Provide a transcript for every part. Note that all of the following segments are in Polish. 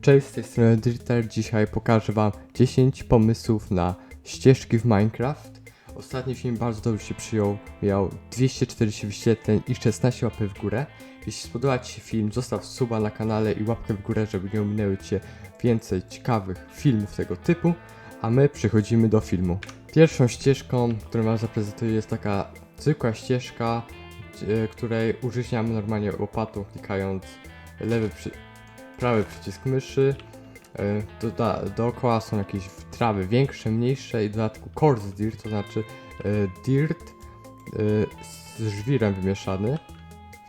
Cześć, z tej strony Driter. Dzisiaj pokażę Wam 10 pomysłów na ścieżki w Minecraft. Ostatni film bardzo dobrze się przyjął, miał 240 wyświetleń i 16 łapy w górę. Jeśli spodobał Ci się film, zostaw suba na kanale i łapkę w górę, żeby nie ominęły Cię więcej ciekawych filmów tego typu. A my przechodzimy do filmu. Pierwszą ścieżką, którą Wam zaprezentuję jest taka zwykła ścieżka, e, której użyźniamy normalnie łopatą klikając lewy przy prawy przycisk myszy. e, Doda, dookoła są jakieś trawy większe, mniejsze i w dodatku coarse dirt, to znaczy e, dirt e, z żwirem wymieszany.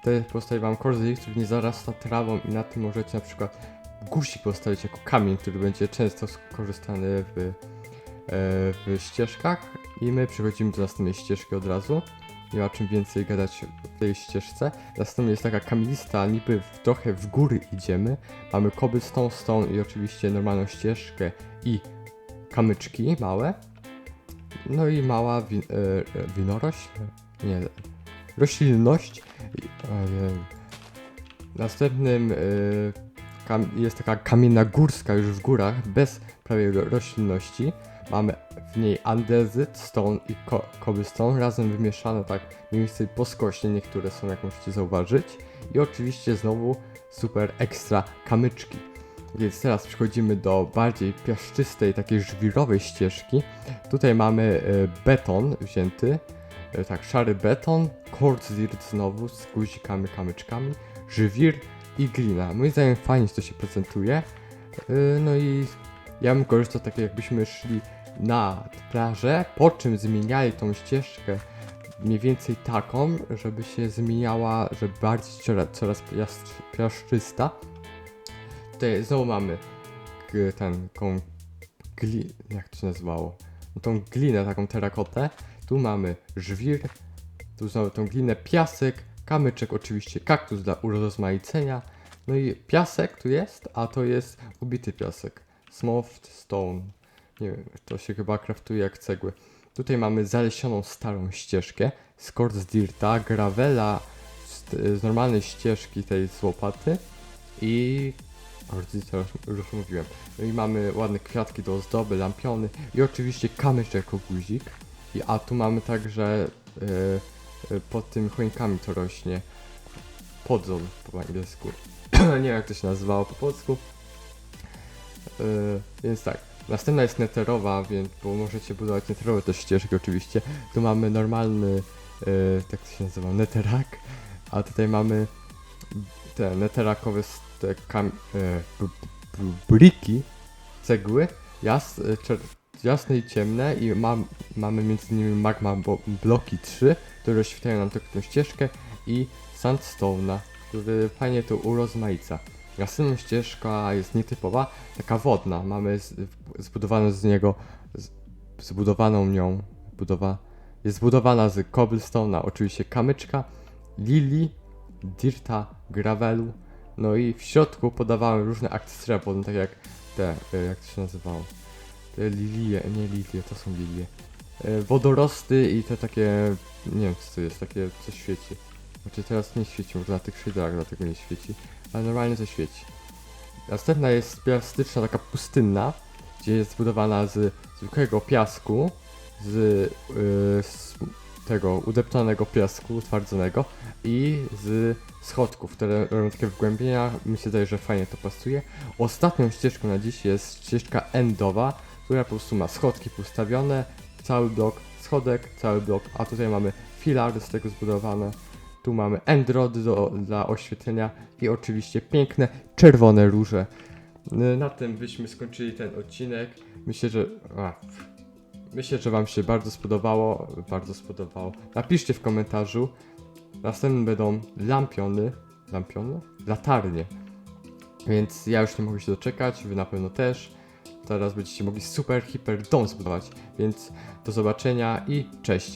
Wtedy postawi wam coarse dirt, który nie zarasta trawą i na tym możecie na przykład guzik postawić jako kamień, który będzie często skorzystany w, e, w ścieżkach. I my przechodzimy do następnej ścieżki od razu. Nie ma czym więcej gadać w tej ścieżce. Następnie jest taka kamienista, niby w, trochę w góry idziemy. Mamy cobblestone, stone i oczywiście normalną ścieżkę i kamyczki małe. No i mała wi- e, e, winorośl? Nie, roślinność. I- ojej. Następnym e, jest taka kamienna górska już w górach, bez prawie ro- roślinności. Mamy w niej andezyt, stone i ko- cobblestone razem wymieszane tak mniej więcej po skośnie, niektóre są jak możecie zauważyć. I oczywiście znowu super ekstra kamyczki. Więc teraz przechodzimy do bardziej piaszczystej, takiej żwirowej ścieżki. Tutaj mamy e, beton wzięty, e, tak, szary beton, quartz znowu z guzikami, kamyczkami, żwir i glina. Moim zdaniem fajnie to się prezentuje. E, No i ja bym korzystał tak jakbyśmy szli na plażę, po czym zmieniali tą ścieżkę mniej więcej taką, żeby się zmieniała, żeby bardziej coraz, coraz piaszczysta. Tutaj znowu mamy ten, taką gli... jak to się nazywało? No, tą glinę, taką terakotę. Tu mamy żwir, tu znowu tą glinę, piasek, kamyczek oczywiście, kaktus dla urozmaicenia. No i piasek tu jest, a to jest ubity piasek. Smooth stone. Nie wiem, to się chyba kraftuje jak cegły. Tutaj mamy zalesioną starą ścieżkę z dirta, gravela z, z normalnej ścieżki tej z łopaty i dirta już, już mówiłem. No i mamy ładne kwiatki do ozdoby, lampiony i oczywiście kamyczek jako guzik. I, a tu mamy także e, pod tym choinkami to rośnie podzol po angielsku. Nie wiem jak to się nazywało po polsku. E, więc tak, następna jest neterowa, więc bo możecie budować neterowe też ścieżki oczywiście. Tu mamy normalny, e, tak to się nazywa, neterak, a tutaj mamy te neterakowe te kam, b, briki, cegły, jas, e, czer, jasne i ciemne i mam, mamy między nimi magma bo, bloki 3, które oświetlają nam taką ścieżkę i sandstone'a, który fajnie to urozmaica. Następna ścieżka jest nietypowa, taka wodna. Mamy zbudowaną z niego, zbudowaną nią, budowa, jest zbudowana z cobblestone'a, oczywiście kamyczka, lili, dirta, gravelu, no i w środku podawałem różne akcesoria wodne, tak jak te, e, jak to się nazywało, te lilie, nie lilie, to są lilie, E, wodorosty i te takie, nie wiem co to jest, takie co świeci. Znaczy teraz nie świeci, może na tych shaderach dlatego nie świeci, ale normalnie to świeci. Następna jest piastyczna, taka pustynna, gdzie jest zbudowana z zwykłego piasku, z, yy, z tego udeptanego piasku utwardzonego i z schodków, które robią takie wgłębienia. Mi się że fajnie to pasuje. Ostatnią ścieżką na dziś jest ścieżka endowa, która po prostu ma schodki postawione, cały blok schodek, cały blok, a tutaj mamy filary z tego zbudowane. Tu mamy endrody do, dla oświetlenia i oczywiście piękne czerwone róże. Na tym byśmy skończyli ten odcinek. Myślę, że. A, myślę, że Wam się bardzo spodobało. Bardzo spodobało. Napiszcie w komentarzu. Następne będą lampiony. Lampiony? Latarnie. Więc ja już nie mogę się doczekać, Wy na pewno też. Teraz będziecie mogli super, hiper dom zbudować. Więc do zobaczenia i cześć.